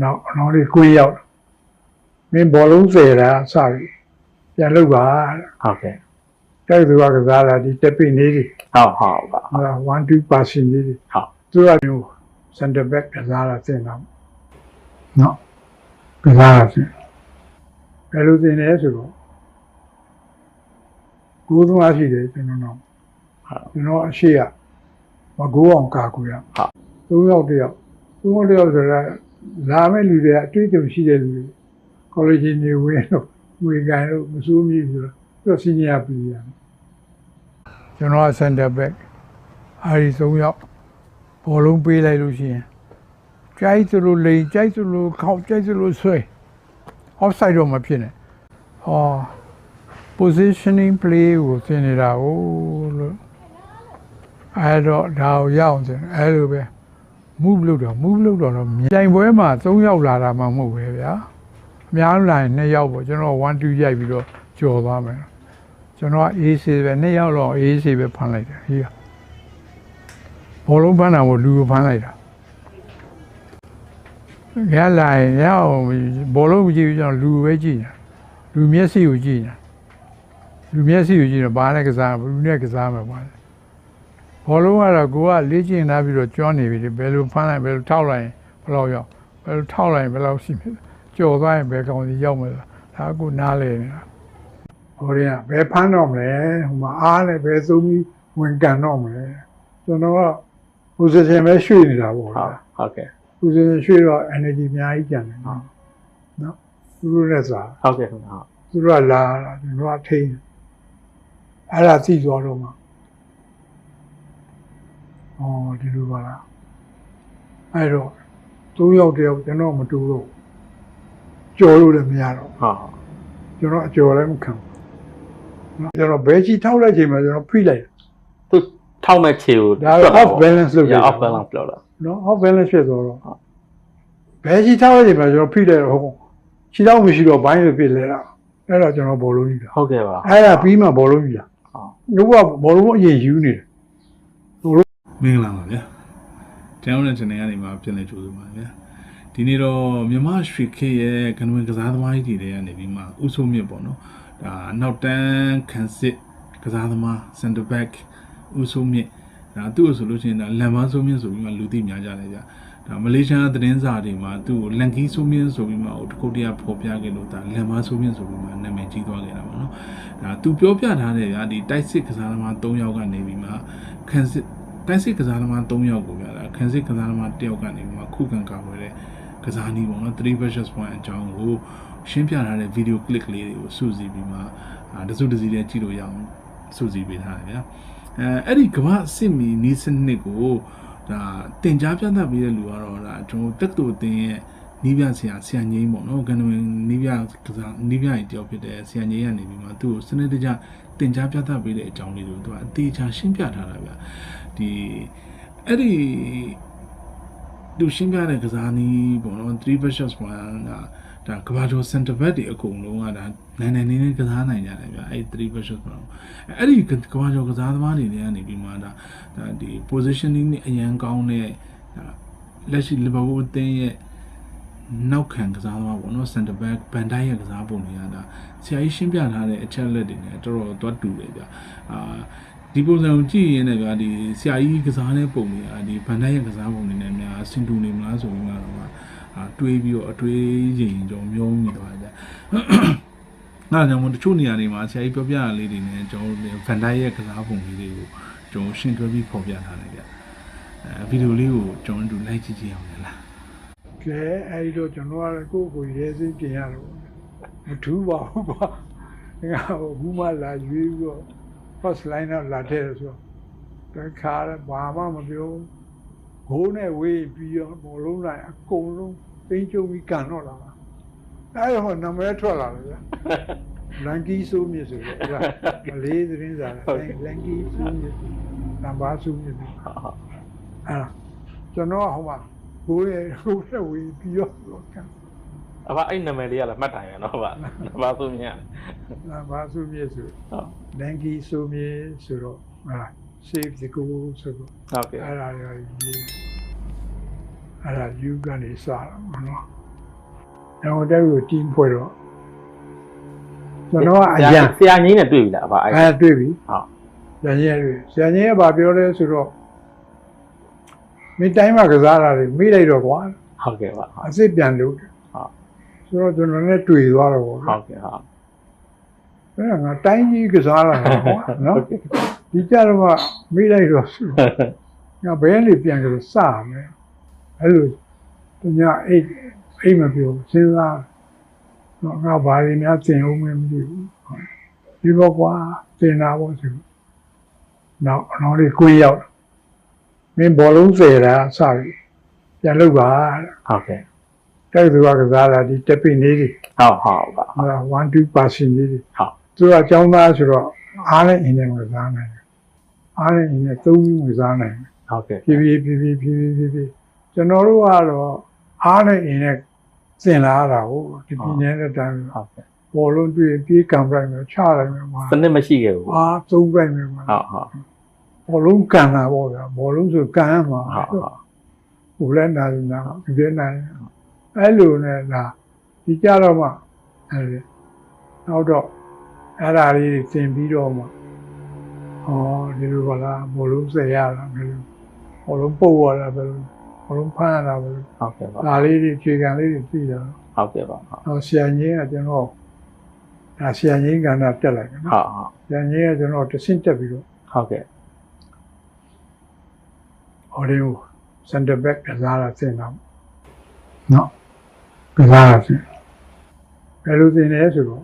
နောက်နောက်လေးကွင်းရောက်တာမင်းဘောလုံးဆယ်တာစပြီပြန်လုပ်ပါတဲ့ဟုတ်ကဲ့တိုက်သူကကစားတာဒီတက်ပိနေတွေဟုတ်ဟုတ်ပါဟာ1 2ပါရှင်နေတွေဟုတ်သူကမျိုးစင်တာဘက်ကစားတာသင်တာနော်ကစားတာသင်ဘယ်လိုသင်လဲဆိုတော့ကိုယ်သမားရှိတယ်ကျွန်တော်တော့ဟုတ်ကျွန်တော်အရှိရမကိုးအောင်ကာကွယ်ရဟုတ်သုံးယောက်တယောက်သုံးယောက်တယောက်ဆိုတာ လာမဲ့လူတွေကအတွေ့အကြုံရှိတဲ့လူတွေကောလိပ်နေဝင်တော့ဝေကန်လို့မစိုးမိဘူးဆိုတော့သူကစီနီယာပြည်ရတယ်ကျွန်တော်ကစင်တာဘက်အဲဒီသုံးယောက်ဘောလုံးပေးလိုက်လို့ရှိရင်ကြိုက်သလိုလိန်ကြိုက်သလိုခောက်ကြိုက်သလိုဆွဲ offside တော့မဖြစ်နဲ့ဟော positioning play ကိုသင်နေတာဟိုလို့အဲ့တော့ဒါကိုရအောင်သင်အဲ့လိုပဲ move လုပ်တော့ move လုပ်တော့တော့မြိုင်ပွဲမှာ3ယောက်လာတာမှမဟုတ်ပဲဗျာအများလာရင်2ယောက်ပေါ့ကျွန်တော်1 2ရိုက်ပြီးတော့ကြော်သွားမယ်ကျွန်တော်က AC ပဲ2ယောက်တော့ AC ပဲဖမ်းလိုက်တယ်ဟေးဘောလုံးဖမ်းတာကိုလူကိုဖမ်းလိုက်တာရလာရင်ရအောင်ဘောလုံးကြည့်ပြီးကျွန်တော်လူပဲကြည့်နေတာလူမျက်စိကိုကြည့်နေတာလူမျက်စိကိုကြည့်တော့ဘာနဲ့ကစားဘူးလူနဲ့ကစားမှာပါ ဘောလုံးကတော့ကိုကလေ့ကျင့်လာပြီးတော့ကျွမ်းနေပြီလေဘယ်လိုဖမ်းလိုက်ဘယ်လိုထောက်လိုက်ရင်ဘယ်လောက်ရောက်ဘယ်လိုထောက်လိုက်ရင်ဘယ်လောက်ရှိမလဲကြော်သွားရင်ဘယ်ကောင်စီရောက်မလဲဒါကကိုနားလေနေတာဟိုရင်ကဘယ်ဖမ်းတော့မလဲဟိုမှာအားနဲ့ဘယ်သုံးပြီးဝင်ကန်တော့မလဲကျွန်တော်က position ပဲရွှေ့နေတာပေါ့ဟုတ်ဗျာဟုတ်ကဲ့ position ရွှေ့တော့ energy အများကြီးကျန်တယ်နော်နော်သူတို့နဲ့စားဟုတ်ကဲ့ခင်ဗျာဟုတ်သူတို့ကလာတာကျွန်တော်ကထိန်းအဲ့ဒါသိသွားတော့မှ ဩဒီလိုပါလားအဲ့တော့သုံးယောက်တယောက်ကျွန်တော်မတူတော့ကြော်လို့လည်းမရတော့ဟုတ်ကျွန်တော်အကျော်လည်းမခံဘူးနော်ကျွန်တော်ဘဲချီထောက်လိုက်ချိန်မှာကျွန်တော်ဖိလိုက်တယ်သူထောက်မဲ့ခြေကိုဒါက off balance လုပ်ရတယ် off balance လောက်လားနော် off balance ဖြစ်သွားတော့ဟုတ်ဘဲချီထောက်လိုက်ချိန်မှာကျွန်တော်ဖိလိုက်တော့ဟုတ်ခြေထောက်မရှိတော့ဘိုင်းပဲဖြစ်လဲတာအဲ့တော့ကျွန်တော်ဘောလုံးကြီးတာဟုတ်ကဲ့ပါအဲ့ဒါပြီးမှဘောလုံးကြီးတာဟုတ်ငါကဘောလုံးအရင်ယူနေတယ် မင်္ဂလာပါဗျာကျွန်တော်နဲ့ channel ကနေမှာပြန်လည်ကြိုဆိုပါဗျာဒီနေ့တော့မြမရွှေခေတ်ရဲ့ကနဝင်ကစားသမားကြီးတွေကနေပြီးမှဥဆိုးမြင့်ပေါ့နော်ဒါနောက်တန်းခန်းစစ်ကစားသမား center back ဥဆိုးမြင့်ဒါသူ့ကိုဆိုလို့ရှိရင်ဒါလန်မဆိုးမြင့်ဆိုပြီးမှလူသိများကြတယ်ဗျာဒါမလေးရှားသတင်းစာတွေမှာသူ့ကိုလန်ကီဆိုးမြင့်ဆိုပြီးမှဟိုတစ်ခုတည်းကဖော်ပြခဲ့လို့ဒါလန်မဆိုးမြင့်ဆိုပြီးမှနာမည်ကြီးသွားခဲ့တာပေါ့နော်ဒါသူပြောပြထားတဲ့ဗျာဒီတိုက်စစ်ကစားသမား၃ယောက်ကနေပြီးမှခန်းစစ် တိုက်စစ်ကစားသမား၃ယောက်ကိုပြတာခန်းစစ်ကစားသမား၁ယောက်ကနေမှခုခံကာကွယ်တဲ့ကစားနည်းပေါ့နော်3 versus 1အကြောင်းကိုရှင်းပြထားတဲ့ video clip လေးတွေကိုစုစည်းပြီးမှအာတစုတစည်းတည်းကြည့်လို့ရအောင်စုစည်းပေးထားတယ်ဗျာအဲအဲ့ဒီကမ္ဘာစစ်မီနီးစနစ်ကိုဒါတင် जा ပြသပေးတဲ့လူကတော့ဒါကျွန်တော်တက်တူတင်ရဲ့နီးပြဆရာဆရာငိမ့်ပေါ့နော်ကနဝင်နီးပြကစားနီးပြကြီးတယောက်ဖြစ်တဲ့ဆရာငိမ့်ကနေပြီးမှသူ့ကိုစနစ်တကျတင် जा ပြသပေးတဲ့အကြောင်းလေးကိုသူကအသေးချာရှင်းပြထားတာဗျာ ဒီအဲ့ဒီသူရှင်းပြတဲ့ကစားနည်းပေါ့နော်3 versus 1ကဒါကဘာကျော် center back တွေအကုန်လုံးကဒါနိုင်နိုင်နေနေကစားနိုင်ကြတယ်ဗျအဲ့3 versus 1အဲ့ဒီကဘာကျော်ကစားသမားတွေတွေကနေပြီးမှဒါဒါဒီ positioning နဲ့အရန်ကောင်းတဲ့ဒါလက်ရှိ Liverpool အသင်းရဲ့နောက်ခံကစားသမားပေါ့နော် center back ဘန်တိုင်းရဲ့ကစားပုံတွေကဒါဆရာကြီးရှင်းပြထားတဲ့အချက်လက်တွေနဲ့တော်တော်သွားတူတယ်ဗျအာ ဒီပုံစံကိုကြည့်ရင်လည်းဗျာဒီဆရာကြီးကစားတဲ့ပုံတွေကဒီဘန်တိုင်းရဲ့ကစားပုံတွေနဲ့များဆင်တူနေမလားဆိုပြီးမှတော့အာတွေးပြီးတော့အတွေးရင်ကြောင့်မျိုးနေသွားကြ။နားကြောင့်မို့တချို့နေရာတွေမှာဆရာကြီးပြောပြတာလေးတွေနဲ့ကျွန်တော်တို့ဘန်တိုင်းရဲ့ကစားပုံလေးတွေကိုကျွန်တော်ရှင်းတွဲပြီးဖော်ပြထားတယ်ဗျ။အဲဗီဒီယိုလေးကိုကျွန်တော်တို့လိုက်ကြည့်ကြည့်အောင်လေလား။ကဲအဲ့ဒီတော့ကျွန်တော်ကလည်းကိုယ့်ကိုယ်ရဲစင်းပြင်ရတော့မထူးပါဘူးကွာငါကဘူးမလာရွေးပြီးတော့ first line တော့လာတဲ့ဆိုတော့တခါတော့ဘာမှမပြောဂိုးနဲ့ဝေးပြီးတော့ဘောလုံးလိုက်အကုန်လုံးသိမ်းကျုံပြီးကန်တော့လာတာအဲ့ဟောနံပါတ်ထွက်လာတယ်ဗျာလန်ကီဆိုးမြစ်ဆိုတော့အဲ့ဒါမလေးသတင်းစာလန်ကီဆိုးမြစ်နံပါတ်ဆိုးမြစ်ဟုတ်ဟုတ်အဲ့ဒါကျွန်တော်ကဟိုမှာဘိုးရဲ့ဟိုနဲ့ဝေးပြီးတော့ကန် အဖအဲ့နာမည်လေးကလည်းမှတ်တိုင်ရနော်ဗျာဘာဆိုမြင်ရလဲနာဘာစုမြေဆိုဟုတ်လန်ကီစုမြေဆိုတော့ဟာ save the goal ဆိုတော့ဟုတ်ကဲ့အဲ့ဒါရောရေးအဲ့ဒါယူကနေစတာပေါ့နော်ရန်ကုန်တက်ကိုတီးဖွဲ့တော့ကျွန်တော်ကအရန်ဆရာကြီးနဲ့တွေ့ပြီလားအဖအဲ့အဲတွေ့ပြီဟုတ်ဆရာကြီးတွေ့ဆရာကြီးကဘာပြောလဲဆိုတော့မင်းတိုင်းမှာကစားတာတွေမိလိုက်တော့ကွာဟုတ်ကဲ့ပါဟုတ်အစ်စ်ပြန်လို့ဟုတ် ဆိုတော့ကျွန်တော်လည်းတွေ့သွားတော့ဗောဟုတ်ကဲ့ဟုတ်အဲ့ဒါငါတိုင်းကြီးကစားလာတာကွာနော်ဟုတ်ကဲ့ဒီကြတော့မှမိလိုက်တော့ဆိုတော့ငါဘယ်နေပြန်ကြလို့စမယ်အဲ့လိုသူညာအိတ်အိတ်မပြောစဉ်းစားတော့ငါဘာတွေများသင်အောင်မမသိဘူးဒီဘောကွာသင်တာပေါ့ဆိုနောက်နောက်လေးကိုရောက်မင်းဘောလုံးစေတာစပြီပြန်လုပ်ပါဟုတ်ကဲ့ တိုက်သူကကစားတာဒီတက်ပိနေတွေဟုတ်ဟုတ်ပါဟာ1 2ပါရှင်လေးတွေဟုတ်သူကအကြောင်းသားဆိုတော့အားနဲ့အင်းနဲ့ဝင်စားနိုင်တယ်အားနဲ့အင်းနဲ့သုံးပြီးဝင်စားနိုင်တယ်ဟုတ်ကဲ့ဖြည်းဖြည်းဖြည်းဖြည်းဖြည်းဖြည်းဖြည်းကျွန်တော်တို့ကတော့အားနဲ့အင်းနဲ့စင်လာရတာကိုဒီပြည်နေတဲ့တိုင်းဟုတ်ကဲ့ဘောလုံးတွေ့ရင်ပြေးကံပြိုင်မယ်ချလိုက်မယ်မှာစနစ်မရှိခဲ့ဘူးအားသုံးပြိုင်မယ်မှာဟုတ်ဟုတ်ဘောလုံးကန်တာပေါ့ဗျာဘောလုံးဆိုကန်ရမှာဟုတ်ဟုတ်ဟိုလည်းနိုင်နာဒီလည်းနိုင် အဲ့လိုနဲ့လာဒီကြတော့မှအဲ့ဒီနောက်တော့အဲ့ဒါလေးတွေသင်ပြီးတော့မှဟောဒီလိုပါလားဘောလုံးဆက်ရတာဘယ်လိုဘောလုံးပုတ်ရတာဘယ်လိုဘောလုံးဖမ်းရတာဘယ်လိုဟုတ်ကဲ့ပါဒါလေးတွေခြေခံလေးတွေသိတယ်ဟုတ်ကဲ့ပါဟုတ်တော့ဆရာကြီးကကျွန်တော်ဒါဆရာကြီးကဏ္ဍတက်လိုက်တယ်နော်ဟုတ်ဟုတ်ဆရာကြီးကကျွန်တော်တဆင့်တက်ပြီးတော့ဟုတ်ကဲ့ဟောဒီကိုစင်တာဘက်ကစားတာသင်တာနော် ကစားတာသင်ဘယ်လိုသင်လဲဆိုတော့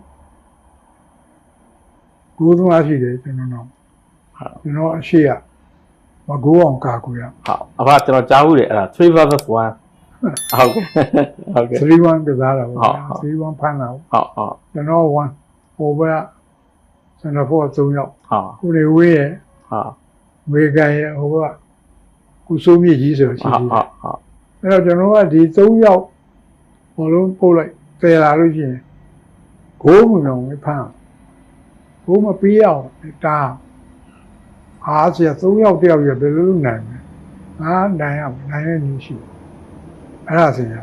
ကိုယ်သမားရှိတယ်ကျွန်တော်တော့ဟုတ်ကျွန်တော်အရှိရမကိုးအောင်ကာကွယ်ရဟုတ်အဖကျွန်တော်ကြားဘူးတယ်အဲ့ဒါ3 versus 1ဟုတ်ကဲ့ဟုတ်ကဲ့3-1ကစားတာပေါ့ဟုတ်ဟုတ်3-1ဖမ်းတာပေါ့ဟုတ်ဟုတ်ကျွန်တော်1ဟိုဘက်စင်တာဖော့3ယောက်ဟုတ်ကိုနေဝေးရဲ့ဟုတ်ဝေကန်ရဲ့ဟိုဘက်ကုစိုးမြင့်ကြီးဆိုရှိဟုတ်သေးတယ်ဟုတ်ဟုတ်အဲ့တော့ကျွန်တော်ကဒီ3ယောက် ဘောလုံးပို့လိုက်တည်လာလို့ရှိရင်ဂိုးမလုံးဝဖမ်းဂိုးမပေးရအောင်တားအားစရာ3ယောက်တယောက်ရဘယ်လိုလုပ်နိုင်မလဲအာနိုင်ရမယ်နိုင်ရနည်းရှိတယ်အဲ့ဒါစင်ရ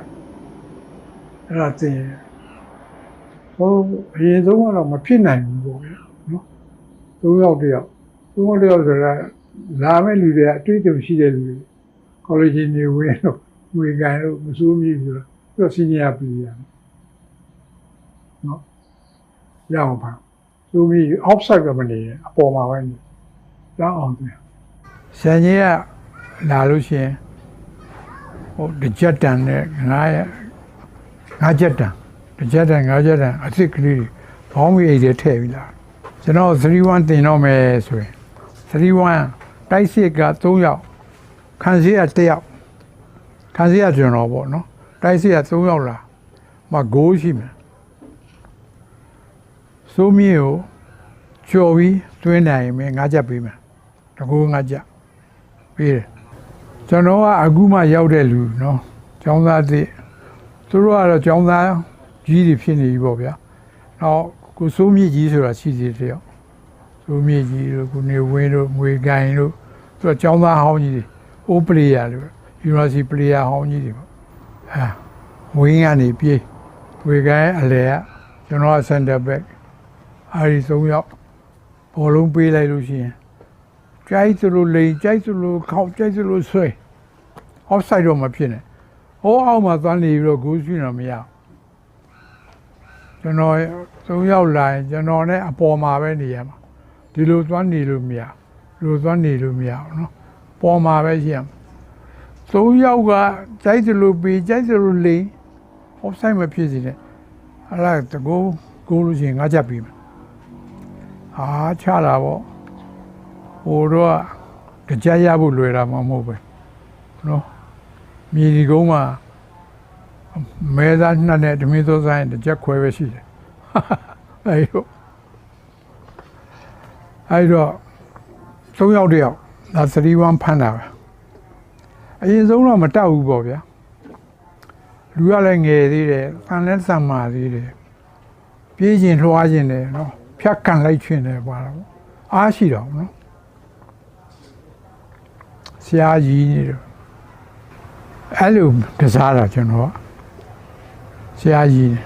အဲ့ဒါသင်ရဟိုအရင်ဆုံးကတော့မဖြစ်နိုင်ဘူးပေါ့ဗျာနော်3ယောက်တယောက်3ယောက်တယောက်ဆိုတာလာမဲ့လူတွေကအတွေ့အကြုံရှိတဲ့လူတွေ college နေဝင်တော့ငွေကန်လို့မစိုးမြည်ဘူးလား သူက senior ပြည်ရတယ်နော်ရအောင်ပါစိုးမြည် offside ကမနေအပေါ်မှာပဲနေရအောင်ပြန်ဆန်ကြီးကလာလို့ရှိရင်ဟိုတစ်ချက်တန်နဲ့ငါးရငါးချက်တန်တစ်ချက်တန်ငါးချက်တန်အစ်စ်ကလေးတွေဘောင်းမီအိတ်တွေထည့်ပြီးလာကျွန်တော်3-1တင်တော့မယ်ဆိုရင်3-1တိုက်စစ်က3ယောက်ခံစီက1ယောက်ခန်းစီရကျွန်တော်ပေါ့နော် တိုက်စီရ3ယောက်လာမဂိုးရှိမယ်စိုးမြေကိုကြော်ပြီးသွင်းနိုင်ရင်မင်းငါးချက်ပေးမယ်တကူငါးချက်ပေးတယ်ကျွန်တော်ကအခုမှရောက်တဲ့လူနော်ကျောင်းသားတစ်သူတို့ကတော့ကျောင်းသားကြီးတွေဖြစ်နေပြီပေါ့ဗျာနောက်ကိုစိုးမြေကြီးဆိုတာရှိသေးတယ်ရောက်စိုးမြေကြီးတို့ကိုနေဝင်းတို့ငွေကိုင်တို့သူကကျောင်းသားဟောင်းကြီးတွေအိုးပလေယာလို့ University player ဟောင်းကြီးတွေပေါ့ အဲဝင်းကနေပြေးဝေကိုင်းအလဲကကျွန်တော်က center back အဲဒီ၃ယောက်ဘောလုံးပေးလိုက်လို့ရှိရင်ကြိုက်သလိုလိန်ကြိုက်သလိုခေါက်ကြိုက်သလိုဆွဲ offside တော့မဖြစ်နဲ့ဟိုအောက်မှာသွားနေပြီးတော့ဂိုးရှိတော့မရဘူးကျွန်တော်၃ယောက်လာရင်ကျွန်တော်နဲ့အပေါ်မှာပဲနေရမှာဒီလိုသွားနေလို့မရဘူးဒီလိုသွားနေလို့မရဘူးနော်ပေါ်မှာပဲရှိရမှာ သုံးယောက်ကကြိုက်သလိုပေးကြိုက်သလိုလိန် offside မဖြစ်စေနဲ့အဲ့ဒါတကူကိုလို့ရှိရင်ငါချက်ပြီးမယ်ဟာချလာပေါ့ဟိုတော့ကကြရဖို့လွယ်တာမှမဟုတ်ပဲနော်မြေဒီကုန်းမှာမဲသားနှစ်နဲ့ဓမင်းသောဆိုင်တစ်ချက်ခွဲပဲရှိတယ်အဲ့တော့အဲ့တော့သုံးယောက်တယောက်ဒါ3-1ဖမ်းတာပဲ အရင်ဆုံးတော့မတောက်ဘူးပေါ့ဗျာလူကလည်းငယ်သေးတယ်ဖန်လည်းစံမာသေးတယ်ပြေးခြင်းလွှားခြင်းတယ်နော်ဖြတ်ကန်လိုက်ခြင်းတယ်ပါတော့အားရှိတော့နော်ဆရာကြီးနေတော့အဲ့လိုကစားတာကျွန်တော်ကဆရာကြီးတယ်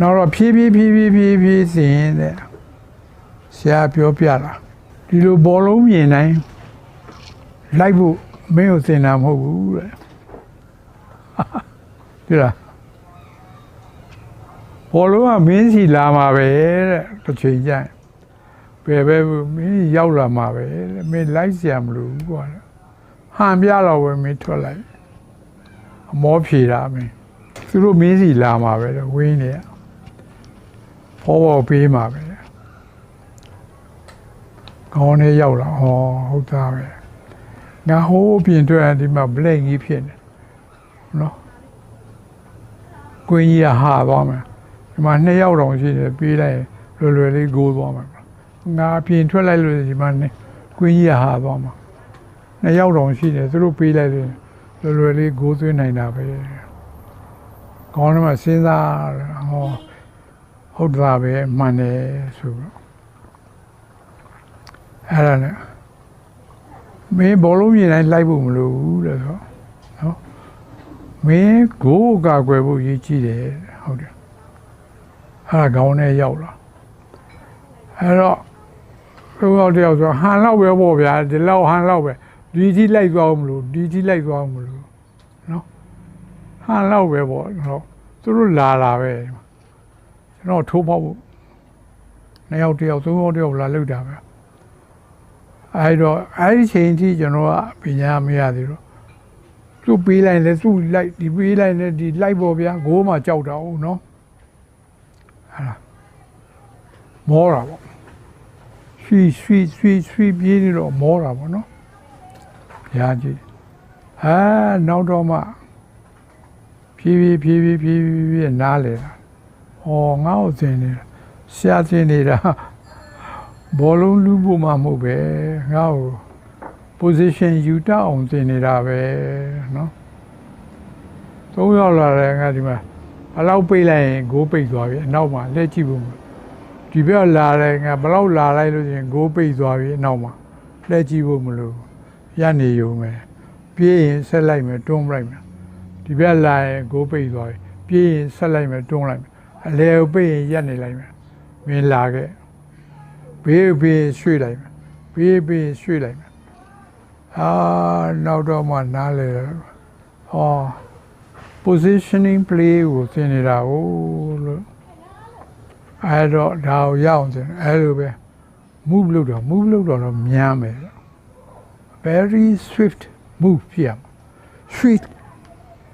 နောက်တော့ဖြည်းဖြည်းဖြည်းဖြည်းဖြည်းဖြည်းစင်တဲ့ဆရာပြောပြတာဒီလိုဘောလုံးမြင်တိုင်းလိုက်ဖို့ မင်းကိုသင်တာမဟုတ်ဘူးတဲ့ဒီလားဘောလုံးကမင်းစီလာမှာပဲတဲ့တစ်ချိန်ကျရင်ဘယ်ပဲမင်းရောက်လာမှာပဲတဲ့မင်းလိုက်เสียမလို့ဘူးကွာတဲ့ဟန်ပြတော့ပဲမင်းထွက်လိုက်အမောဖြေတာမင်းသူတို့မင်းစီလာမှာပဲတဲ့ဝင်းနေရဖောပေါ်ပေးမှာပဲတဲ့ကောင်းနေရောက်လာဟောဟုတ်သားပဲ ငါဟိုးပြင်ထွက်ဒီမှာဘလက်ကြီးဖြစ်နေနော်ကိုင်းကြီးကဟာသွားမယ်ဒီမှာနှစ်ယောက်တောင်ရှိတယ်ပြေးလိုက်လွယ်လွယ်လေးကိုးသွားမှာငါပြင်ထွက်လိုက်လို့ဒီမှာနဲ့ကိုင်းကြီးကဟာသွားမှာနှစ်ယောက်တောင်ရှိတယ်သူတို့ပြေးလိုက်လို့လွယ်လွယ်လေးကိုးသွင်းနိုင်တာပဲကောင်းတယ်မှာစဉ်းစားတယ်ဟောဟုတ်တာပဲမှန်တယ်ဆိုတော့အဲ့ဒါနဲ့ မင်းဘောလုံးမြင်တိုင်းလိုက်ဖို့မလိုဘူးတဲ့ဆိုနော်မင်းကိုယ်ကာကွယ်ဖို့ရည်ကြီးတယ်ဟုတ်တယ်အဲ့ဒါကောင်းနဲ့ရောက်လာအဲ့တော့ဘုရားတယောက်ဆိုဟန်လောက်ပဲပေါ့ဗျာဒီလောက်ဟန်လောက်ပဲဒီကြီးလိုက်သွားအောင်မလို့ဒီကြီးလိုက်သွားအောင်မလို့နော်ဟန်လောက်ပဲပေါ့နော်သူတို့လာလာပဲကျွန်တော်ထိုးပေါက်ဖို့နှစ်ယောက်တယောက်သုံးယောက်တယောက်လာလောက်တာပဲ အဲ့တော့အဲ့ဒီချိန်ထိကျွန်တော်ကပညာမရသေးတော့သူ့ပေးလိုက်လဲသူ့လိုက်ဒီပေးလိုက်လဲဒီလိုက်ပေါ့ဗျာဂိုးမှကြောက်တာဟုတ်နော်ဟာလားမောတာပေါ့ရွှီရွှီရွှီရွှီပြေးနေတော့မောတာပေါ့နော်ဘုရားကြီးဟာနောက်တော့မှဖြည်းဖြည်းဖြည်းဖြည်းဖြည်းဖြည်းဖြည်းနားလေတာဟောငါ့ကိုသင်နေတာဆရာသင်နေတာ ဘောလုံးလူဖို့မှမဟုတ်ပဲငါ့ကို position ယူတတ်အောင်သင်နေတာပဲเนาะသုံးရောက်လာတယ်ငါဒီမှာဘလောက်ပိတ်လိုက်ရင်ဂိုးပိတ်သွားပြီအနောက်မှာလက်ကြည့်ဖို့ဒီဘက်လာတယ်ငါဘလောက်လာလိုက်လို့ရှိရင်ဂိုးပိတ်သွားပြီအနောက်မှာလက်ကြည့်ဖို့မလို့ရနေရုံပဲပြေးရင်ဆက်လိုက်မယ်တွန်းလိုက်မယ်ဒီဘက်လာရင်ဂိုးပိတ်သွားပြီပြေးရင်ဆက်လိုက်မယ်တွန်းလိုက်မယ်အလဲကိုပိတ်ရင်ရက်နေလိုက်မယ်မင်းလာခဲ့ ဘေးဘေးရွှေ့လိုက်မယ်ဘေးဘေးရွှေ့လိုက်မယ်အာနောက်တော့မှနားလေဟော positioning play ကိုသင်နေတာဟိုလို့အဲ့တော့ဒါကိုရအောင်သင်အဲ့လိုပဲ move လုပ်တော့ move လုပ်တော့တော့မြန်မယ် very swift move ဖြစ်ရမှာ swift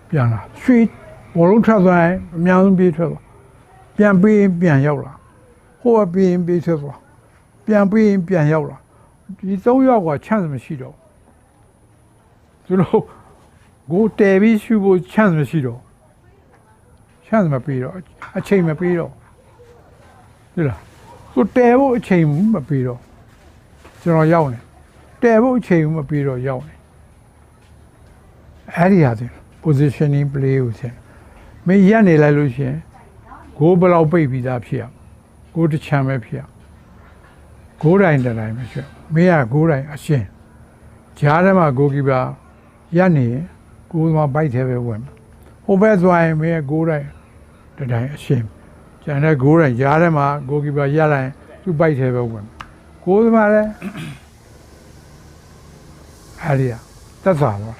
ပြန်လာ swift ဘောလုံးထွက်သွားရင်အများဆုံးပြေးထွက်သွားပြန်ပြေးရင်ပြန်ရောက်လာဟိုကပြေးရင်ပြေးထွက်သွား ပြန်ပြေးရင်ပြန်ရောက်လာဒီသုံးယောက်က chance မရှိတော့ဘူးသူတို့ကိုတဲပြီးရှုဖို့ chance မရှိတော့ chance မပေးတော့အချိန်မပေးတော့ဒီလားကိုတဲဖို့အချိန်မပေးတော့ကျွန်တော်ရောက်နေတဲဖို့အချိန်မပေးတော့ရောက်နေအဲ့ဒီဟာဒီ positioning play ကိုဆင်မင်းရက်နေလိုက်လို့ရှိရင်ကိုဘယ်လောက်ပိတ်ပြီးသားဖြစ်ရကိုတစ်ချမ်းပဲဖြစ်ရ ကိုတိုင်းတစ်တိုင်းပဲဖြစ်မင်းကကိုတိုင်းအရှင်းဂျားထဲမှာဂိုကီပါရက်နေရင်ကိုယ်ကဘိုက်ထဲပဲဝင်မယ်ဟိုဘက်သွားရင်မင်းကကိုယ်တိုင်းတစ်တိုင်းအရှင်းကျန်တဲ့ကိုယ်တိုင်းရားထဲမှာဂိုကီပါရက်လိုက်ရင်သူ့ဘိုက်ထဲပဲဝင်မယ်ကိုယ်ကမှလည်းအားရတက်သွားတော့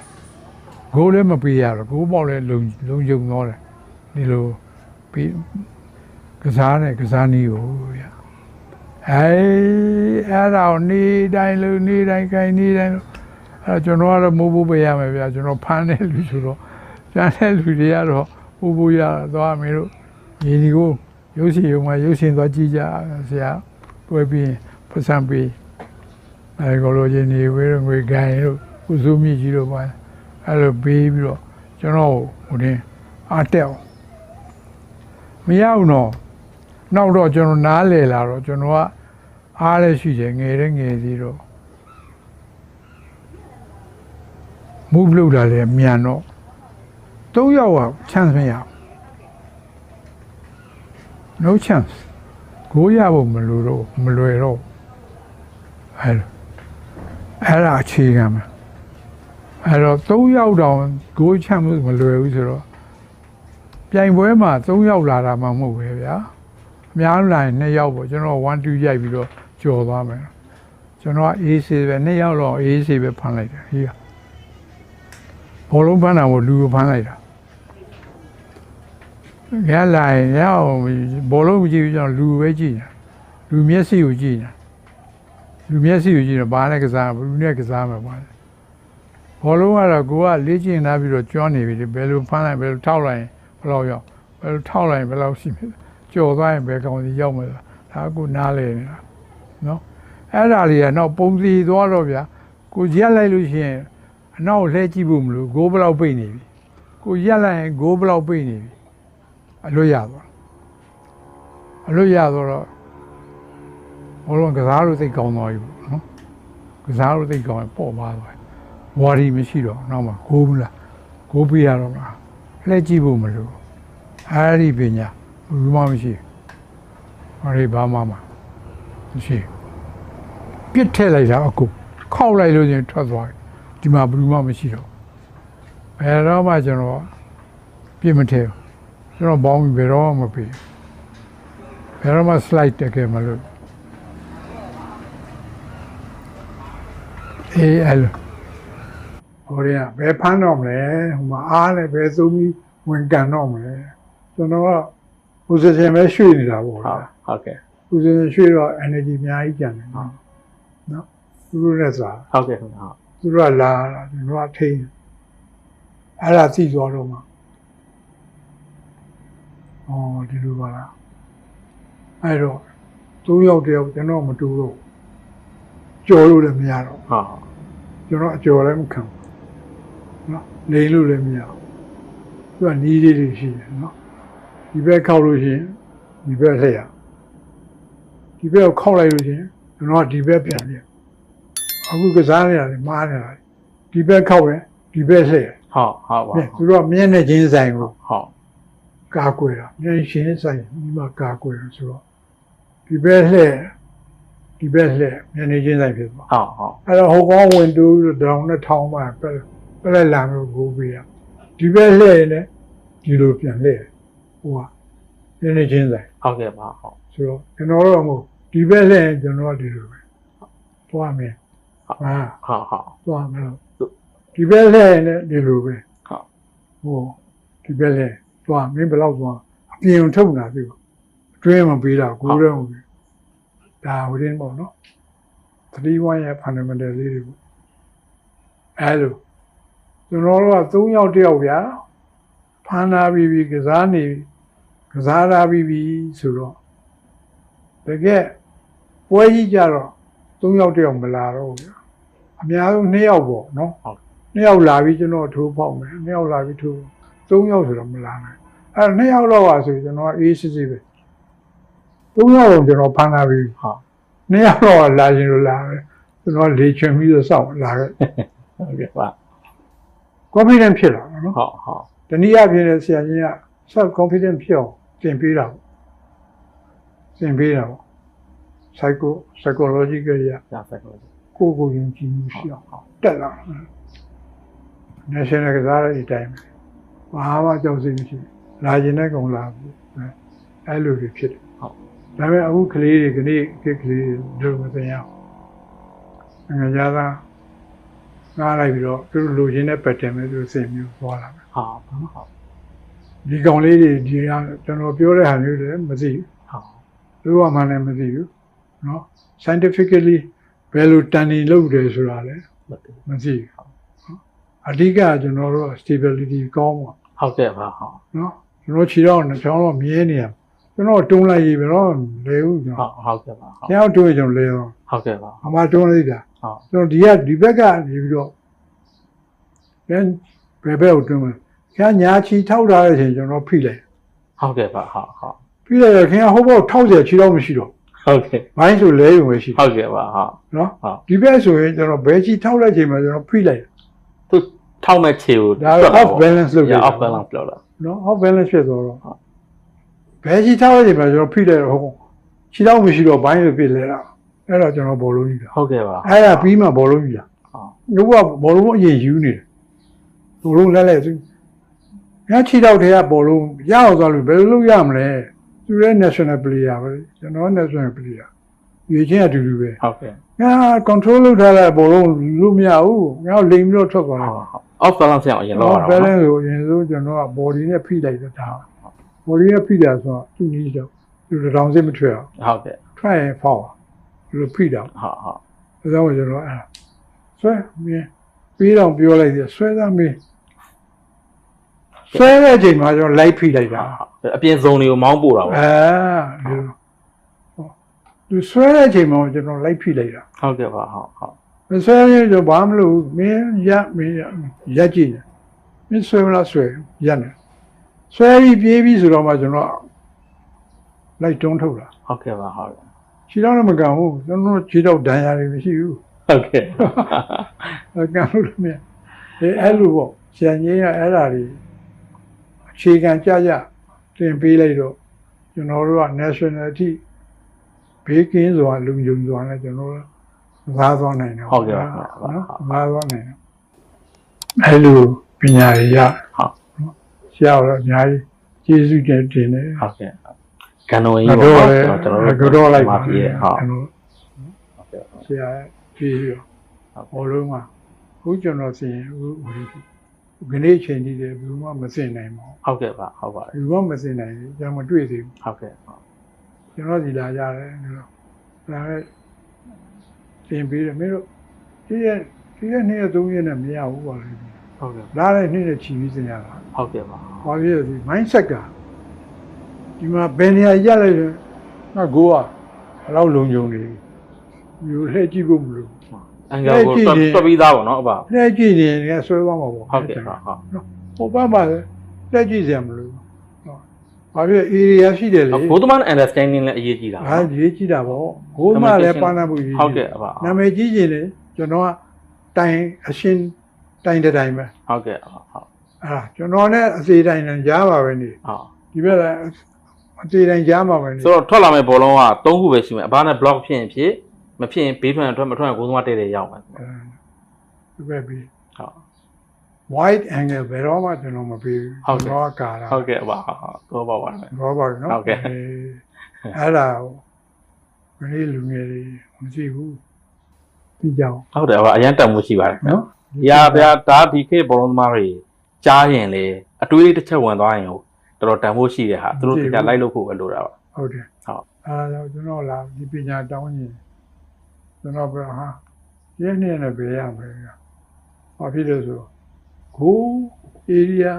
ဂိုးလည်းမပေးရတော့ဂိုးပေါက်လည်းလုံလုံယုံတော့တယ်ဒီလိုပြီးကစားနဲ့ကစားနည်းကိုဗျာ အဲအဲ့ဒါကိုနေတိုင်းလို့နေတိုင်းခိုင်းနေတိုင်းလို့အဲကျွန်တော်ကတော့မိုးဖို့ပေးရမယ်ဗျာကျွန်တော်ဖမ်းတဲ့လူဆိုတော့ကျန်တဲ့လူတွေကတော့မိုးဖို့ရတာသွားမယ်လို့ညီဒီကိုရုပ်ရှင်ရုံမှာရုပ်ရှင်သွားကြည့်ကြဆရာတွဲပြီးပတ်စံပေးအဲကိုလိုချင်းနေဝေးငွေကိုင်းလို့ကုစုမြင့်ကြီးတို့ပါအဲလိုပေးပြီးတော့ကျွန်တော်ဟိုတင်အားတက်အောင်မရဘူးတော့ နောက်တော့ကျွန်တော်နားလေလာတော့ကျွန်တော်ကအားလည်းရှိတယ်ငယ်တဲ့ငယ်သေးတော့ move လုပ်တာလည်းမြန်တော့သုံးယောက်က chance မရဘူး no chance ကိုရဖို့မလိုတော့မလွယ်တော့အဲလိုအဲ့ဒါအခြေခံမှာအဲ့တော့သုံးယောက်တောင်ကိုချမ်းမှုမလွယ်ဘူးဆိုတော့ပြိုင်ပွဲမှာ3ယောက်လာတာမှမဟုတ်ပဲဗျာအ များလာရင်2ယောက်ပေါ့ကျွန်တော်1 2ရိုက်ပြီးတော့ကြော်သွားမယ်ကျွန်တော်က AC ပဲ2ယောက်တော့ AC ပဲဖမ်းလိုက်တယ်ဟေးဘောလုံးဖမ်းတာကိုလူကိုဖမ်းလိုက်တာရလာရင်ရအောင်ဘောလုံးကိုကြည့်ပြီးကျွန်တော်လူကိုပဲကြည့်နေတာလူမျက်စိကိုကြည့်နေတာလူမျက်စိကိုကြည့်တော့ဘာနဲ့ကစားဘူးလူနဲ့ကစားမှာပါလေဘောလုံးကတော့ကိုကလေ့ကျင့်ထားပြီးတော့ကျွမ်းနေပြီလေဘယ်လိုဖမ်းလိုက်ဘယ်လိုထောက်လိုက်ရင်ဘယ်လောက်ရောက်ဘယ်လိုထောက်လိုက်ရင်ဘယ်လောက်ရှိမလဲ ကြော်သွားရင်ဘယ်ကောင်စီရောက်မလဲဒါကကိုနားလဲနေတာနော်အဲ့ဒါလေးကတော့ပုံစီသွားတော့ဗျာကိုရက်လိုက်လို့ရှိရင်အနောက်ကိုလှည့်ကြည့်ဖို့မလို့ဂိုးဘယ်လောက်ပိတ်နေပြီကိုရက်လိုက်ရင်ဂိုးဘယ်လောက်ပိတ်နေပြီအလွတ်ရသွားအလွတ်ရသွားတော့ဘောလုံးကစားလို့သိပ်ကောင်းသွားပြီပေါ့နော်ကစားလို့သိပ်ကောင်းရင်ပေါ့ပါသွားတယ်ဝါရီမရှိတော့နောက်မှဂိုးဘူးလားဂိုးပေးရတော့လားလှည့်ကြည့်ဖို့မလိုအဲ့ဒီပညာ ဘူးမှမရှိဘူးဟောဒီဘာမှမမရှိပြစ်ထည့်လိုက်တာအကူခောက်လိုက်လို့ချင်းထွက်သွားတယ်ဒီမှာဘူးမှမရှိတော့ဘယ်တော့မှကျွန်တော်ပြစ်မထည့်ဘူးကျွန်တော်ဘောင်းပြီးဘယ်တော့မှမပေးဘယ်တော့မှ slide တက်ခဲ့မလို့အေးအဲ့လိုဟိုတွေကဘယ်ဖမ်းတော့မလဲဟိုမှာအားနဲ့ဘယ်သုံးပြီးဝင်ကန်တော့မလဲကျွန်တော်က position ပဲရွှေ့နေတာပေါ့ဟုဗျာတ်ဟုတ်ကဲ့ position ရွှေ့တော့ energy အများကြီးကျန်တယ်နော်နော်သူတို့နဲ့စားဟုတ်ကဲ့ခင်ဗျာဟုတ်သူတို့ကလာတာကျွန်တော်ကထိန်းအဲ့ဒါသိသွားတော့မှအော်ဒီလိုပါလားအဲ့တော့သုံးယောက်တယောက်ကျွန်တော်မတူတော့ကြော်လို့လည်းမရတော့ဟုတ်ကျွန်တော်အကျော်လည်းမခံဘူးနော်နေလို့လည်းမရဘူးသူကနီးလေးတွေရှိတယ်နော် ဒီဘက်ခောက်လို့ရှိရင်ဒီဘက်လှည့်ရဒီဘက်ကိုခောက်လိုက်လို့ရှိရင်ကျွန်တော်ကဒီဘက်ပြန်ပြအခုကစားနေရတယ်မားနေတာဒီဘက်ခောက်ရင်ဒီဘက်လှည့်ရဟုတ်ဟုတ်ပါသူတို့ကမျက်နှာချင်းဆိုင်ကိုဟုတ်ကာကွယ်တာမျက်နှာချင်းဆိုင်ဒီမှာကာကွယ်တာဆိုတော့ဒီဘက်လှည့်ဒီဘက်လှည့်မျက်နှာချင်းဆိုင်ဖြစ်သွားဟုတ်ဟုတ်အဲ့တော့ဟိုကောင်းဝင်တူးပြီးတော့ဒေါင်းနဲ့ထောင်းမှပက်ပက်လက်လာမျိုးကိုပေးရဒီဘက်လှည့်ရင်လည်းဒီလိုပြန်လှည့် ဟိုကနည်းနည်းချင်းဆိုင်ဟုတ်ကဲ့ပါဟုတ်ဆိုတော့ကျွန်တော်တို့ကမို့ဒီဘက်လှည့်ရင်ကျွန်တော်ကဒီလိုပဲသွားမယ်ဟာဟုတ်ဟုတ်သွားမယ်လို့ဒီဘက်လှည့်ရင်လည်းဒီလိုပဲဟုတ်ဟိုဒီဘက်လှည့်သွားမင်းဘယ်တော့သွားအပြင်ကိုထုတ်တာပြီအတွင်းမှာပေးတာကိုယ်တော့ဘူးဒါဟိုတင်းပေါ့နော်31ရဲ့ fundamental လေးတွေပေါ့အဲလိုကျွန်တော်တို့က3ယောက်တယောက်ဗျာဖမ်းလာပြီးပြီးကစားနေ ကစားလာပြီးပြီးဆိုတော့တကယ်ပွဲကြီးကြတော့3ယောက်တယောက်မလာတော့ဘူးဗျာအများဆုံး2ယောက်ပေါ့နော်2ယောက်လာပြီးကျွန်တော်ထိုးပေါက်မယ်2ယောက်လာပြီးထိုး3ယောက်ဆိုတော့မလာနိုင်အဲ2ယောက်လောက်ပါဆိုကျွန်တော်အေးစစ်စစ်ပဲ3ယောက်တော့ကျွန်တော်ဖမ်းလာပြီးဟုတ်2ယောက်တော့လာရင်လို့လာတယ်ကျွန်တော်လေချင်ပြီးတော့စောင့်လာခဲ့ဟုတ်ကဲ့ပါ confident ဖြစ်လာတာနော်ဟုတ်ဟုတ်တနည်းအားဖြင့်လည်းဆရာကြီးက self confident ဖြစ်အောင် သင်ပေးတာပေါ့သင်ပေးတာပေါ့ psycho psychological ရရဆက်လို့ကိုယ်ကိုယ်ယုံကြည်မှုရှိအောင်တက်လာတယ် national ကစားတဲ့အတိုင်းပဲဘာမှကြောက်စိတ်မရှိဘူးလာခြင်းတဲ့ကောင်လာဘူးအဲအဲ့လိုတွေဖြစ်တယ်ဟုတ်ဒါပေမဲ့အခုကလေးတွေခဏခေတ်ကလေးတွေတို့မသိရအောင်ငါကြတာငားလိုက်ပြီးတော့သူတို့လိုချင်တဲ့ pattern ပဲသူတို့စင်မျိုးသွားလာမယ်ဟုတ်ဟုတ် ဒီကောင်လေးတွေဒီကကျွန်တော်ပြောတဲ့ဟာမျိုးတွေမသိဘူး ဟုတ် သူကမှလည်းမသိဘူးเนาะ scientifically ဘယ်လိုတန်နေလုပ်တယ်ဆိုတာလည်း မတူ မသိဘူးအဓိကကျွန်တော်တို့ stability ကောင်းပါ ဟုတ်ကဲ့ပါဟုတ် เนาะကျွန်တော်ခြေတော့နှချောင်းတော့မြဲနေရကျွန်တော်တွန်းလိုက်ရေးဘယ်တော့လဲဘူးကျွန် ဟု တော် တ်ဟုတ်ကဲ့ပါဟုတ် ကျောင်းတွန်းရင်ကျွန်တော်လဲတော့ ဟုတ်ကဲ့ပါ အမတွန်းလိုက်တာ ဟုတ် ကျွန်တော်ဒီကဒီဘက်ကနေပြီးတော့ဘယ်ဘယ်ဘက်ကိုတွန်းမလဲ ခင်ဗျာညာချီထောက်ထားတဲ့အချိန်ကျွန်တော်ဖိလိုက်ဟုတ်ကဲ့ပါဟုတ်ဟုတ်ဖိလိုက်ရခင်ဗျာဟိုဘောထောက်တယ်ချီတော့မရှိတော့ဟုတ်ကဲ့ဘိုင်းဆိုလဲရုံပဲရှိဟုတ်ကဲ့ပါဟုတ်နော်ဒီဘက်ဆိုရင်ကျွန်တော်ဘဲချီထောက်လိုက်ချိန်မှာကျွန်တော်ဖိလိုက်သူထောက်မဲ့ချီကိုဒါ off balance လုပ်တယ် off balance လောက်လားနော် off balance ဖြစ်သွားတော့ဘဲချီထောက်လိုက်ချိန်မှာကျွန်တော်ဖိလိုက်တော့ချီတော့မရှိတော့ဘိုင်းလိုဖြစ်လဲတာအဲ့တော့ကျွန်တော်ဘောလုံးယူတာဟုတ်ကဲ့ပါအဲ့ဒါပြီးမှဘောလုံးယူတာဟုတ်ဘုကဘောလုံးအရင်ယူနေတယ်ဘောလုံးလဲလဲသူ ငါခြေတော့တွေကဘောလုံးရအောင်သွားလို့ဘယ်လိုလုပ်ရမလဲသူရဲ့ national player ပဲကျွန်တော် national player ရွေးချင်းအတူတူပဲဟုတ်ကဲ့ငါ control လုပ်ထားတဲ့ဘောလုံးလို့မရဘူးငါလိမ်ပြီးတော့ထွက်သွားဟုတယ်တ်ဟုတ် off balance အောင်အရင်လောက်ရဘယ်တာလဲနော်ဆိုရင်ဆိုကျွန်တော်က body နဲ့ဖိလိုက်တော့ဒါ body နဲ့ဖိတာဆိုတော့သူ့နည်းတော့သူတောင်စစ်မထွက်အောင်ဟုတ်ကဲ့ထွက်ရင်ဖောက်လို့ဖိတာဟုတ်ဟုတ်ဒါကြောင့်ကျွန်တော်အဲ့ဆွဲမင်းပြီးတော့ပြောလိုက်တယ်ဆွဲသားမင်း ဆွဲတဲ့အချိန်မှာကျွန်တော်လိုက်ဖိလိုက်တာဟုတ်အပြင်ဇုံတွေကိုမောင်းပို့တာပေါ့အာဒီလိုဟောသူဆွဲတဲ့အချိန်မှာကျွန်တော်လိုက်ဖိလိုက်တာဟုတ်ကဲ့ပါဟုတ်ဟုတ်မဆွဲရင်ကျွန်တော်ဘာမလို့မင်းရမင်းရက်ကြည့်တယ်မင်းဆွဲမလားဆွဲရက်နေဆွဲပြီးပြေးပြီးဆိုတော့မှကျွန်တော်လိုက်တွန်းထုတ်တာဟုတ်ကဲ့ပါဟုတ်ကဲ့ခြေတော့လည်းမကန်ဘူးကျွန်တော်ခြေတော့ဒဏ်ရာတွေမရှိဘူးဟုတ်ကဲ့အကံလို့လည်းမရအဲအဲ့လိုပေါ့ဆရာကြီးကအဲ့ဓာတွေ အခြေခံကြကြတင်ပေးလိုက်တော့ကျွန်တော်တို့က nationality ဘေးကင်းစွာလုံခြုံစွာနဲ့ကျွန်တော်တို့သားသွားနိုင်တယ်ဟုတ်ကဲ့ပါနော်သားသွားနိုင်တယ်အဲ့လိုပညာရရဟုတ်ဆရာတော်အများကြီးကျေးဇူးတင်တင်တယ်ဟုတ်ကဲ့ကံတော်ရင်ငါပေါ့တို့နော်လည်းကျွန်တော်ငါတို့လိုက်ပါပါပြည့်ဟုတ်ကျွန်တော်ဟုတ်ကဲ့ဆရာပြေးရောဘောလုံးမှာခုကျွန်တော်စီရင်အခုဟို ဒီနေ့ချိန်ကြီးတယ်ဘယ်မှမစင်နိုင်ပါဘူးဟုတ်ကဲ့ပါဟုတ်ပါတယ်ဘယ်မှမစင်နိုင်ဘူးကျွန်တော်မတွေ့သေးဘူးဟုတ်ကဲ့ဟုတ်ကျွန်တော်ဒီလာကြတယ်ဒီလိုဒါနဲ့တင်ပြီးတယ်မင်းတို့ဒီရက်ဒီရက်နေ့ရက်သုံးရက်နဲ့မရဘူးပါလေဟုတ်ကဲ့လာတဲ့နေ့နဲ့ချီပြီးစင်ရတာဟုတ်ကဲ့ပါဘာဖြစ်လဲဒီ mindset ကဒီမှာဘယ်နေရာရက်လိုက်လဲငါကိုကဘယ်လောက်လုံခြုံနေယူလှည့်ကြည့်ဖို့မလို့ အန်ဂယ်ကိုတွတ်တွတ်ပြီးသားပေါ့နော်အပါလှည့်ကြည့်နေရင်ဆွဲသွားမှာပေါ့ဟုတ်ကဲ့ဟုတ်ဟုတ်ဟိုဘက်မှာလှည့်ကြည့်စရာမလိုဘူးဘာဖြစ် area ရှိတယ်လေဘိုးသမား understanding လည်းအရေးကြီးတာဟာရေးကြည့်တာပေါ့ဘိုးမလည်းပန်းနိုင်ဖို့ရေးဟုတ်ကဲ့အပါနာမည်ကြီးရင်လေကျွန်တော်ကတိုင်အရှင်တိုင်တဲ့တိုင်ပဲဟုတ်ကဲ့ဟုတ်ဟုတ်အဲ့ဒါကျွန်တော်နဲ့အစီတိုင်နဲ့ကြားပါပဲနေဟုတ်ဒီဘက်လည်းအစီတိုင်ကြားပါပဲနေဆိုတော့ထွက်လာမယ့်ဘောလုံးက၃ခုပဲရှိမယ်အဘနဲ့ block ဖြစ်ရင်ဖြစ် မဖြစ်ရင်ဘေးထွက်ရင်ထွက်မထွက်ရင်ကိုယ်သမားတဲ့တဲ့ရောက်မယ်ဟုတ်ဒီဘက်ပြီး wide angle ဘယ်တော့မှကျွန်တော်မပြီးဘူးဟုတ်ကဲ့ကျွန်တော်ကကာတာဟုတ်ကဲ့အပါဟုတ်တော့ပါပါမယ်ဘောပါနော်ဟုတ်ကဲ့အေးအဲ့ဒါကိုမင်းလူငယ်တွေမသိဘူးပြီးကြအောင်ဟုတ်တယ်အပါအရင်တက်မှုရှိပါတယ်နော်။ရာဗျာဒါဒီခေတ်ဘောလုံးသမားတွေကြားရင်လေအတွေးလေးတစ်ချက်ဝင်သွားရင်ဟိုတော်တော်တန်ဖို့ရှိတဲ့ဟာသူတို့တခြားလိုက်လို့ဖို့ပဲလိုတာပါဟုတ်တယ်ဟုတ်အဲဒါကြောင့်ကျွန်တော်လာဒီပညာတောင်းရင် ကျွန်တော်ပြောဟာရင်းနေနဲ့ပဲရမယ်ဗျာဘာဖြစ်လဲဆိုကို area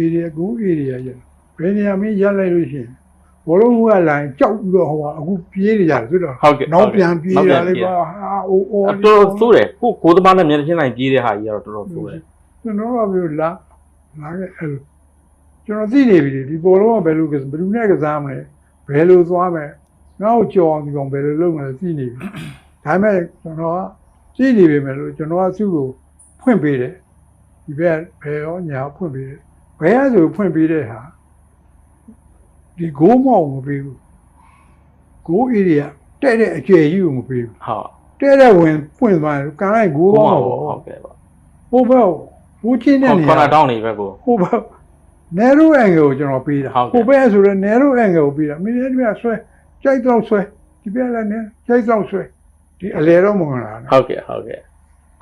area ကို area ရဘယ်နေရာမင်းရလိုက်လို့ရှိရင်ဘောလုံးကလိုင်းကြောက်ပြီးတော့ဟိုကအခုပြေးနေကြတယ်ဆိုတော့ဟုတ်ကဲ့နောက်ပြန်ပြေးနောက်ရပြန်လေပြေးပါဟာအိုးအိုးအတော်တော်ဆိုးတယ်ကိုကိုသမားနဲ့မျက်နှာချင်းလိုက်ပြေးတဲ့ဟာကြီးကတော့တော်တော်ဆိုးတယ်ကျွန်တော်ကပြောလာလာခဲ့အဲ့လိုကျွန်တော်သိနေပြီလေဒီဘောလုံးကဘယ်လိုကဘယ်လိုနဲ့ကစားမလဲဘယ်လိုသွားမယ် ငါ့ကိုကြော်အောင်ဒီကောင်ဘယ်လိုလုပ်မလဲသိနေပြီဒါပေမဲ့ကျွန်တော်ကသိနေပြီမယ်လို့ကျွန်တော်ကသူ့ကိုဖွင့်ပေးတယ်ဒီဘက်ဘယ်ရောညာဖွင့်ပေးတယ်ဘယ်ရဆိုဖွင့်ပေးတဲ့ဟာဒီဂိုးမောက်မပေးဘူးဂိုး area တဲ့တဲ့အကျယ်ကြီးကိုမပေးဘူးဟုတ်တဲ့တဲ့ဝင်ဖွင့်သွားတယ်ကန်လိုက်ဂိုးကိုတော့မမှာဟုတ်ပေါ့ဟုတ်ကဲ့ပါဟိုဘက်ဟိုချင်းတဲ့နေခေါ်ရာနာတောင်းနေဘက်ကိုဟိုဘက် narrow angle ကိုကျွန်တော်ပေးတာဟုတ်ကဲ့ဟိုဘက်ဆိုတော့ narrow angle ကိုပေးတာမင်းတို့ကဆွဲ ကြိုက်တော့ဆွဲဒီဘက်လည်းနဲ့ကြိုက်တော့ဆွဲဒီအလဲတော့မဝင်လာနဲ့ဟုတ်ကဲ့ဟုတ်ကဲ့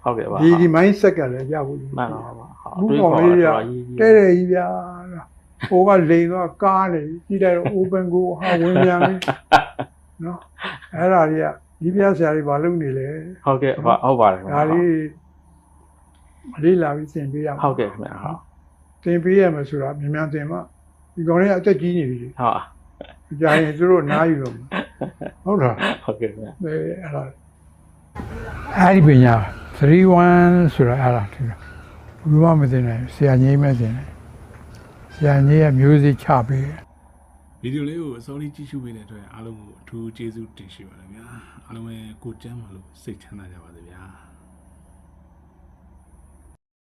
ဟုတ်ကဲ့ပါဒီဒီ mindset ကလည်းရဖို့မှန်ပါပါဟုတ်ဘူးတွေးကောင်ခေါ်လေး à? တွေကတာတော်ကြီးကြီးတဲ့တဲ့ကြီးဗျာဟိုကလိန်တော့ကားနေပြီကြည့်လိုက်တော့ open go ဟာဝင်ပြန်ပြီနော်အဲ့ဒါတွေကဒီပြဆရာတွေဘာလုပ်နေလဲဟုတ်ကဲ့ဟုတ်ဟုတ်ပါတယ်ခင်ဗျာဒါလေးလေးလာပြီးသင်ပေးရမှာဟုတ်ကဲ့ခင်ဗျာဟုတ်သင်ပေးရမယ်ဆိုတာမြန်မြန်သင်မှဒီကောင်လေးအသက်ကြီးနေပြီလေဟုတ် ကြာရင်သူတို့နားယူတော့မယ်ဟုတ်လားဟုတ်ကဲ့ခင်ဗျာအဲအဲ့ဒါအဲ့ဒီပညာ31ဆိုတာအဲ့ဒါတူတယ်ဘူးမမသိနိုင်ဆရာကြီးမဲ့သိတယ်ဆရာကြီးရဲ့မျိုးစိချပေးတယ်ဗီဒီယိုလေးကိုအစောလေးကြည့်ရှုပေးတဲ့အတွက်အားလုံးကိုအထူးကျေးဇူးတင်ရှိပါတယ်ဗျာအားလုံးပဲကိုယ်ကျမ်းပါလို့စိတ်ချမ်းသာကြပါစေဗျာ